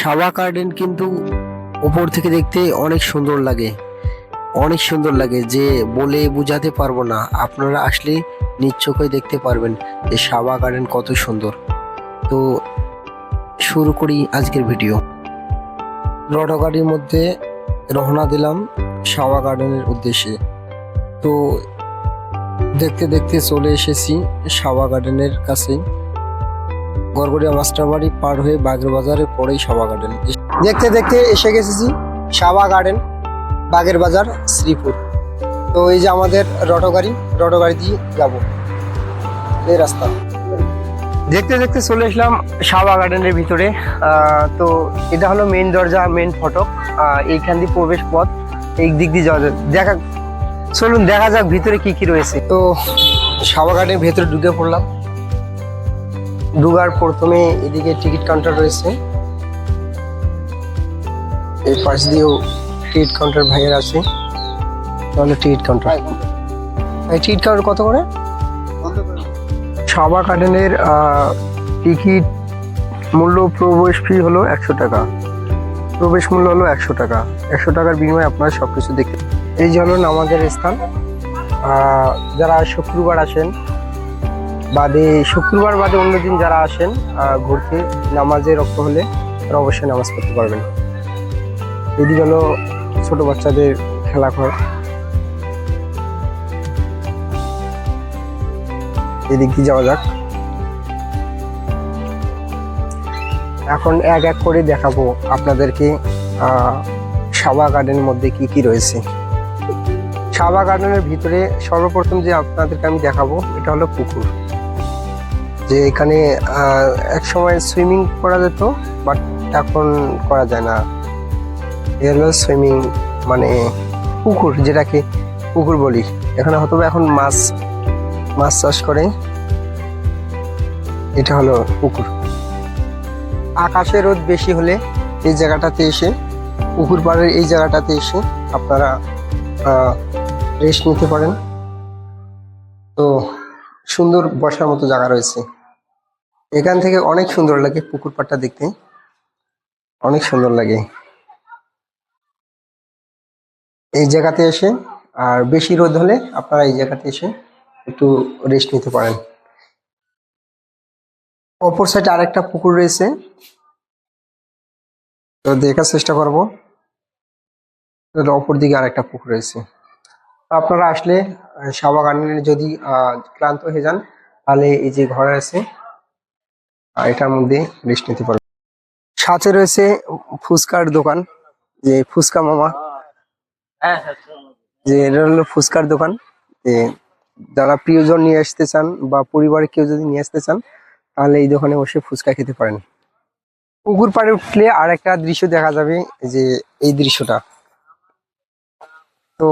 সাবা garden কিন্তু উপর থেকে দেখতে অনেক সুন্দর লাগে। অনেক সুন্দর লাগে যে বলে বোঝাতে পারব না। আপনারা আসলে চোখে দেখতে পারবেন যে সাবা গার্ডেন কত সুন্দর। তো শুরু করি আজকের ভিডিও। রটো গাড়ির মধ্যে রওনা দিলাম সাবা গার্ডেনের উদ্দেশ্যে। তো দেখতে দেখতে চলে এসেছি সাবা গার্ডেনের কাছে। গড়গড়িয়া মাস্টারবাড়ি পার হয়ে বাগের বাজারে পরেই সাবা গার্ডেন দেখতে দেখতে এসে গেছি সাবা গার্ডেন বাগের বাজার শ্রীপুর। তো এই যে আমাদের রটো গাড়ি রটো গাড়ি দিয়ে যাব। এই রাস্তা। দেখতে দেখতে চলে এসলাম সাবা গার্ডেনের ভিতরে। তো এটা হলো মেন দরজা মেন ফটক। এইখান দিয়ে প্রবেশ পথ, এই দিক দিয়ে যাওয়া দেখা, চলুন, দেখা যাক ভিতরে কি কি রয়েছে। তো সাবা গার্ডেনের ভেতরে ঢুকে পড়লাম। ঢুকার প্রথমে এদিকে টিকিট কাউন্টার রয়েছে। এই পাশ দিয়েও টিকিট কাউন্টার ভাইয়ের আছে। তাহলে টিকিট কাউন্টার। এই টিকিট কাউন্টার কত করে? সাবা গার্ডেনের টিকিট মূল্য প্রবেশ ফি হলো একশো টাকা। প্রবেশ মূল্য হলো একশো টাকা। একশো টাকার বিনিময়ে আপনারা সব কিছু দেখতে এই যে হলো নামাজের স্থান। যারা শুক্রবার আসেন বাদে শুক্রবার বাদে অন্য দিন যারা আসেন ঘুরতে নামাজে রক্ত হলে তারা অবশ্যই নামাজ পড়তে পারবেন। এদিকে হলো ছোট বাচ্চাদের খেলা ঘর। এদিক দিয়ে যাওয়া যাক। এখন এক এক করে দেখাবো আপনাদেরকে সাবা গার্ডেনের মধ্যে কি কি রয়েছে। সাবা গার্ডেনের ভিতরে সর্বপ্রথম যে আপনাদেরকে আমি দেখাবো, এটা হলো পুকুর। যে এখানে এক সময় সুইমিং করা যেত, বাট এখন করা যায় না। হলো সুইমিং মানে পুকুর, যেটাকে পুকুর বলি। এখানে হয়তো এখন মাছ মাছ চাষ করে। এটা হলো পুকুর। আকাশে রোদ বেশি হলে এই জায়গাটাতে এসে, পুকুর পাড়ের এই জায়গাটাতে এসে আপনারা রেস্ট নিতে পারেন। তো সুন্দর বসার মতো জায়গা রয়েছে। এখান থেকে অনেক সুন্দর লাগে পুকুর পাড়টা দেখতে। অনেক সুন্দর লাগে। এই জায়গাতে এসে আর বেশি রোদ হলে আপনারা এই জায়গাতে এসে একটু রেস্ট নিতে পারেন। অপর সাইডে আরেকটা পুকুর রয়েছে। তো দেখার চেষ্টা করব। অপর দিকে আরেকটা পুকুর রয়েছে। আপনারা আসলে আহ, সাবা গার্ডেনে যদি ক্লান্ত হয়ে যান তাহলে এই যে ঘর আছে এটার মধ্যে রেস্ট নিতে পারবেন সাথে রয়েছে ফুচকার দোকান যে ফুচকা মামা। যে এটা হলো ফুচকার দোকান। যে যারা প্রিয়জন নিয়ে আসতে চান বা পরিবারে কেউ যদি নিয়ে আসতে চান তাহলে এই দোকানে বসে ফুচকা খেতে পারেন। পুকুর পাড়ে উঠলে আর একটা দৃশ্য দেখা যাবে যে এই দৃশ্যটা। তো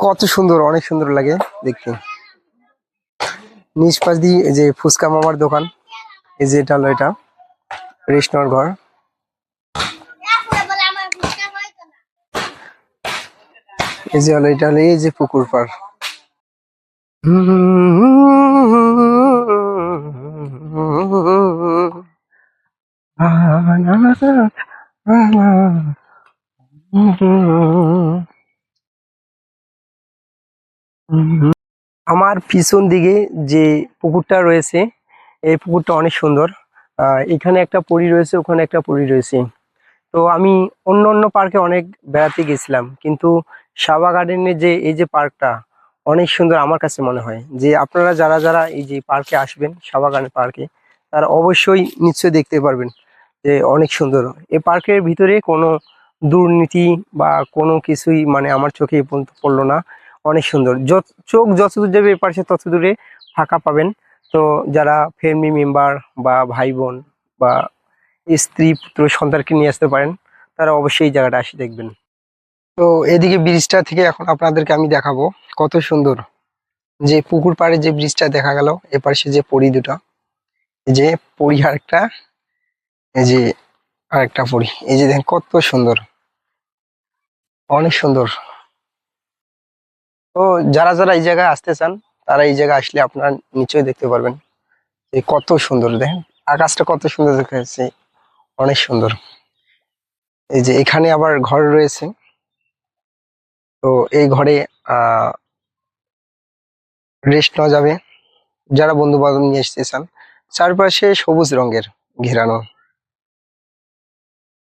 কত সুন্দর অনেক সুন্দর লাগে দেখতে। নিচ পাশ দিয়ে যে ফুচকা মামার দোকান। এই যে এটা হলো এটা রেস্টুরেন্ট ঘর। এই যে হলো, এটা হলো এই যে পুকুর পাড়। আমার পিছন দিকে যে পুকুরটা রয়েছে এই পুকুরটা অনেক সুন্দর। এখানে একটা পরী রয়েছে, ওখানে একটা পরী রয়েছে। তো আমি অন্য অন্য পার্কে অনেক বেড়াতে গেছিলাম, কিন্তু সাবা গার্ডেনের যে, এই যে পার্কটা অনেক সুন্দর আমার কাছে মনে হয়। যে আপনারা যারা যারা এই যে পার্কে আসবেন, সাবা গার্ডেন পার্কে, তারা অবশ্যই নিশ্চয়ই দেখতে পারবেন যে অনেক সুন্দর। এই পার্কের ভিতরে কোনো দুর্নীতি বা কোনো কিছুই মানে আমার চোখে পড়ল না। অনেক সুন্দর। যত, চোখ যত দূর যাবে এ এপাশে তত দূরে ফাঁকা পাবেন। তো যারা ফ্যামিলি মেম্বার বা ভাই বোন বা স্ত্রী, পুত্র, সন্তানকে নিয়ে আসতে পারেন, তারা অবশ্যই এই জায়গাটা আসি দেখবেন। তো এদিকে ব্রিজটা থেকে এখন আপনাদেরকে আমি দেখাবো কত সুন্দর। যে পুকুর পাড়ে যে ব্রিজটা দেখা গেল, এপাশে যে পরি দুটা যে পরি আরেকটা এই যে আরেকটা পরি, এই যে দেখেন কত সুন্দর। অনেক সুন্দর। তো যারা যারা এই জায়গায় আসতে চান তারা এই জায়গায় আসলে আপনারা নিচেই দেখতে পারবেন। যে কত সুন্দর, দেখেন। আকাশটা কত সুন্দর দেখা যাচ্ছে। অনেক সুন্দর। এই যে এখানে আবার ঘর রয়েছে। তো এই ঘরে রেস্ট নেওয়া যাবে। যারা বন্ধু বান্ধব নিয়ে আসতে চান, চারপাশে সবুজ রঙের ঘেরানো।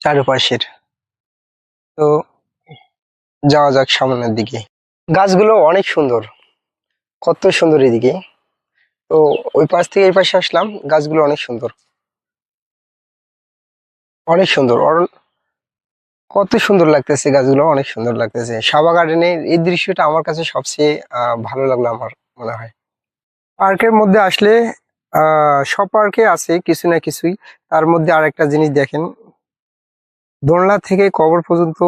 চারপাশের। তো যাওয়া যাক সামনের দিকে। গাছগুলো অনেক সুন্দর। কত সুন্দর এদিকে। তো ওই পাশ থেকে এই পাশে আসলাম, গাছগুলো অনেক সুন্দর। অনেক সুন্দর কত সুন্দর লাগতেছে গাছগুলো, অনেক সুন্দর লাগতেছে। সাবা গার্ডেনের এই দৃশ্যটা আমার কাছে সবচেয়ে ভালো লাগল আমার মনে হয়। পার্কের মধ্যে আসলে সব পার্কে আছে কিছু না কিছুই। তার মধ্যে আর একটা জিনিস দেখেন। দোলনা থেকে কবর পর্যন্ত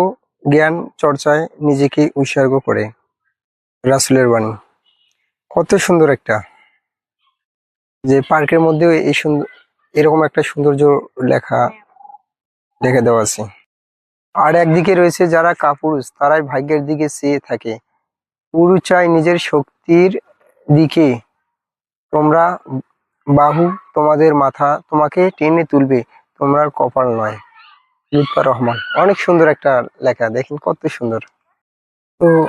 জ্ঞান চর্চায় নিজেকে উৎসর্গ করে। রাসুলের বাণী। কত সুন্দর একটা যে পার্কের মধ্যে এই সুন্দর এরকম একটা সৌন্দর্য লেখা, লিখে দেওয়া আছে। আর একদিকে রয়েছে যারা কাপুরুষ, তারাই ভাগ্যের দিকে চেয়ে থাকে। পুরু চাই নিজের শক্তির দিকে তোমরা বাহু, তোমাদের মাথা তোমাকে টেনে তুলবে তোমরা কপাল নয়। লুৎফর রহমান, অনেক সুন্দর একটা লেখা, দেখেন কত সুন্দর। তো,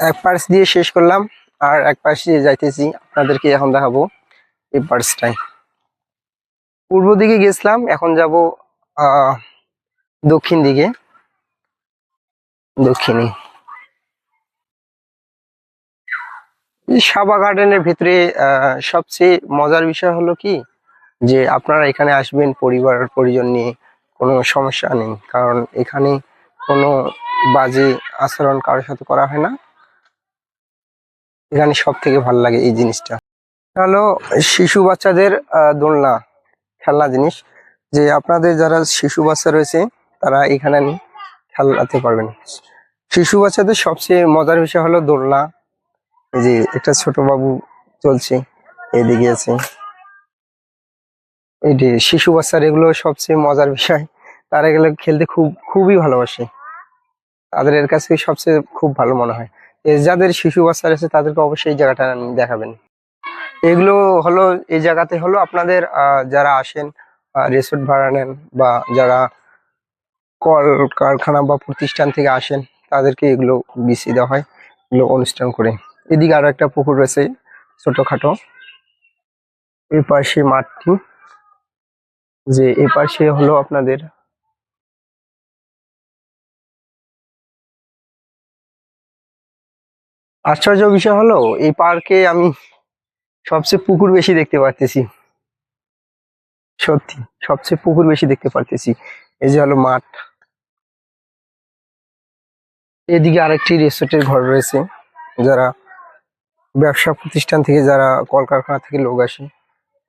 এক পার্স দিয়ে শেষ করলাম। আর এক পাশে যাইতেছি, আপনাদেরকে এখন দেখাবো এই পার্সটাই পূর্ব দিকে গেছিলাম, এখন যাব দক্ষিণ দিকে। দক্ষিণে। সাবা গার্ডেনের ভিতরে সবচেয়ে মজার বিষয় হলো কি? যে আপনারা এখানে আসবেন, পরিবার, পরিজন নিয়ে, কোনো সমস্যা নেই। কারণ এখানে কোনো বাজে আচরণ কারোর সাথে করা হয় না। এখানে সব থেকে ভালো লাগে এই জিনিসটা। হলো শিশু বাচ্চাদের দোলনা, খেলনা জিনিস। যে আপনাদের যারা শিশু বাচ্চা রয়েছে, তারা এখানে খেলাতে পারবেন। শিশু বাচ্চাদের সবচেয়ে মজার বিষয় হলো দোলনা। এই যে একটা ছোট বাবু চলছে, এদিকে আছে। এই যে শিশু বাচ্চার এগুলো সবচেয়ে মজার বিষয়। তারা এগুলো খেলতে খুব, খুবই ভালোবাসে। তাদের এর কাছে সবচেয়ে খুব ভালো মনে হয়। যাদের শিশু বাচ্চা রয়েছে তাদেরকে অবশ্যই এই জায়গাটা দেখাবেন। এগুলো হলো, এই জায়গাতে হলো আপনাদের যারা আসেন রিসোর্ট ভাড়া নেন বা যারা কল কারখানা বা প্রতিষ্ঠান থেকে আসেন, তাদেরকে এগুলো বিসি দেওয়া হয়, এগুলো অনুষ্ঠান করে। এদিকে আরও একটা পুকুর রয়েছে, ছোটখাটো। এই পাশে মাঠটি, যে এই পাশে হলো আপনাদের আশ্চর্য বিষয় হলো, এই পার্কে আমি সবচেয়ে পুকুর বেশি দেখতে পারতেছি। সত্যি, সবচেয়ে পুকুর বেশি দেখতে পারতেছি। এই যে হলো মাঠ। এদিকে আরেকটি রেস্টুরেন্টের ঘর রয়েছে, যারা ব্যবসা প্রতিষ্ঠান থেকে যারা কলকারখানা থেকে লোক আসে,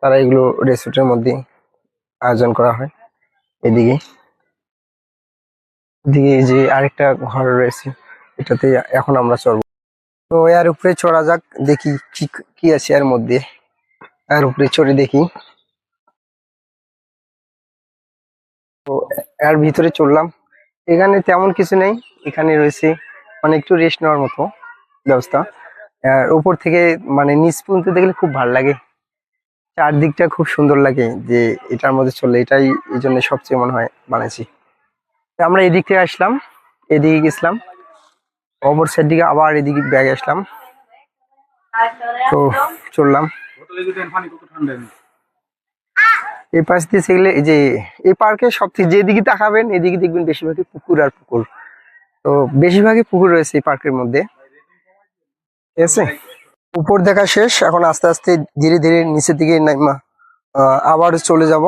তারা এগুলো রেস্টুরেন্টের মধ্যে আয়োজন করা হয়। এদিকে এদিকে যে আরেকটা ঘর রয়েছে, এটাতে এখন আমরা চড়বো। তো এর উপরে চড়া যাক, দেখি কি কি আছে এর মধ্যে। এর উপরে চড়ে দেখি। তো এর ভিতরে চড়লাম। এখানে তেমন কিছু নেই, এখানে রয়েছে মানে একটু রেস্ট নেওয়ার মতো ব্যবস্থা। আর উপর থেকে মানে নিচ পর্যন্ত দেখলে খুব ভালো লাগে। চারদিকটা খুব সুন্দর লাগে যে এটার মধ্যে চললে এটাই এই জন্য সবচেয়ে মনে হয় বানাইছি। তো আমরা এদিক থেকে আসলাম, এদিকে গেছিলাম। অপর সাইড দিকে আবার এদিকে ব্যাগে আসলাম। তো চললাম। এই পাশ দিয়ে সেগুলো এই যে, এই পার্কে সব থেকে যেদিকে তাকাবেন, এদিকে দেখবেন বেশিরভাগই পুকুর আর পুকুর। তো বেশিরভাগই পুকুর রয়েছে এই পার্কের মধ্যে। ঠিক আছে? উপর দেখা শেষ। এখন আস্তে আস্তে ধীরে ধীরে নিচের দিকে নাইমা আবার চলে যাব।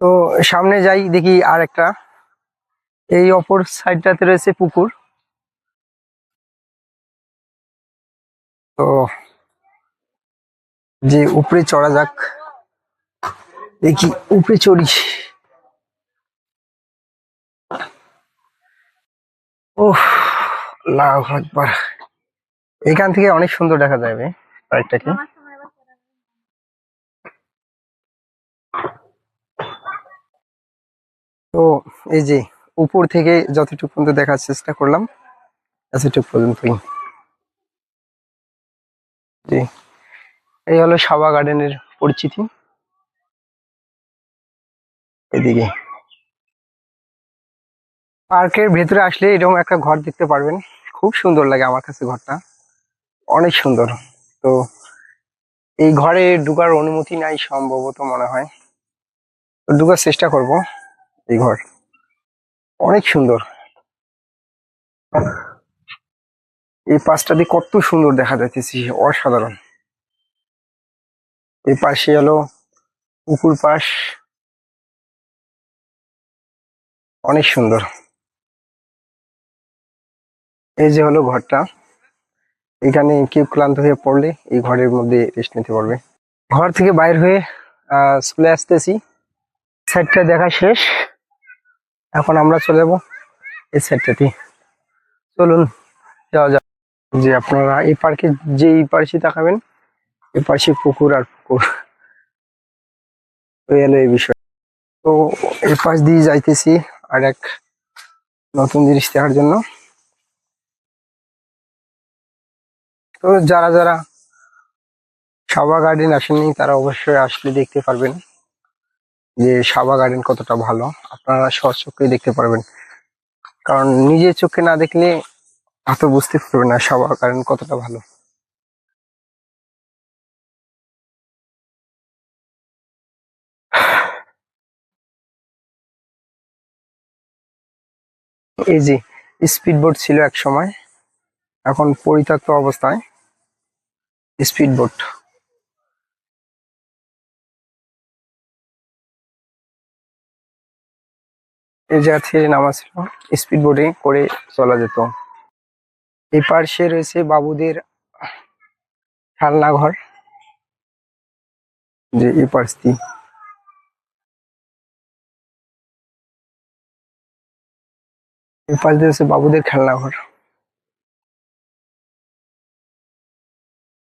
তো সামনে যাই, দেখি আর একটা এই অপর সাইডটাতে রয়েছে পুকুর। তো যে উপরে চড়া যাক, দেখি উপরে চড়ি। ওহ লাভ একবার এখান থেকে অনেক সুন্দর দেখা যাবে পার্কটাকে তো এই যে উপর থেকে যতটুকু পর্যন্ত দেখার চেষ্টা করলাম, এতটুকু পর্যন্তই জি, এই হলো সাবা গার্ডেনের পরিচিতি। এদিকে। পার্কের ভেতরে আসলে এরকম একটা ঘর দেখতে পারবেন। খুব সুন্দর লাগে আমার কাছে ঘরটা। অনেক সুন্দর। তো এই ঘরে ঢুকার অনুমতি নাই সম্ভবত মনে হয়। ঢুকার চেষ্টা করব। এই ঘর। অনেক সুন্দর। এই পাশটা দিয়ে কত সুন্দর দেখা যাইতেছে অসাধারণ। এই পাশে হলো পুকুর পাশ। অনেক সুন্দর। এই যে হলো ঘরটা। এখানে কেউ ক্লান্ত হয়ে পড়লে এই ঘরের মধ্যে রেস্ট নিতে পারবে। ঘর থেকে বাইর হয়ে আহ, চলে আসতেছি। সাইডটা দেখা শেষ। এখন আমরা চলে যাব এই সাইডটাতে চলুন, যাওয়া যাক যে আপনারা এই পার্কে যে এই পার্সে তাকাবেন, এই পার্শ্বে পুকুর আর পুকুর। এলো এই বিষয়। তো এই পাশ দিয়ে যাইতেছি আর এক নতুন জিনিস দেখার জন্য। তো যারা যারা সাবা গার্ডেন আসেননি, তারা অবশ্যই আসলে দেখতে পারবেন। যে সাবা গার্ডেন কতটা ভালো, আপনারা সচক্ষে দেখতে পারবেন। কারণ নিজের চোখে না দেখলে এত বুঝতে পারবেন না সাবা গার্ডেন কতটা ভালো। এই যে স্পিড বোট ছিল এক সময়, এখন পরিত্যক্ত অবস্থায় স্পিড এই জায়গা থেকে নামা ছিল স্পিড বোটে করে চলা যেত। এই পার্শ্বে রয়েছে বাবুদের খেলনাঘর। যে এই দিয়ে। এই পাশ দিয়ে বাবুদের খেলনা ঘর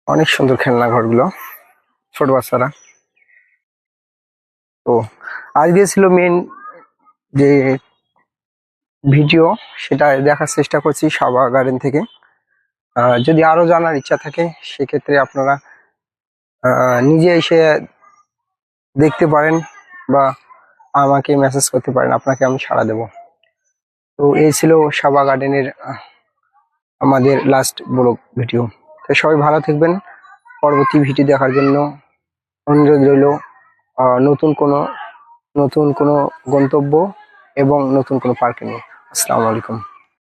অনেক সুন্দর খেলনা ঘরগুলো ছোট বাচ্চারা। তো আজকে ছিল মেন যে ভিডিও, সেটা দেখার চেষ্টা করছি সাবা গার্ডেন থেকে। যদি আরও জানার ইচ্ছা থাকে, সেক্ষেত্রে আপনারা নিজে এসে দেখতে পারেন বা আমাকে মেসেজ করতে পারেন, আপনাকে আমি সাড়া দেব। তো এই ছিল সাবা গার্ডেনের আমাদের লাস্ট ব্লগ ভিডিও তো সবাই ভালো থাকবেন। পরবর্তী ভিডিও দেখার জন্য অনুরোধ রইল নতুন কোনো নতুন কোনো গন্তব্য এবং নতুন কোনো পার্কে নিয়ে। আসসালামু আলাইকুম।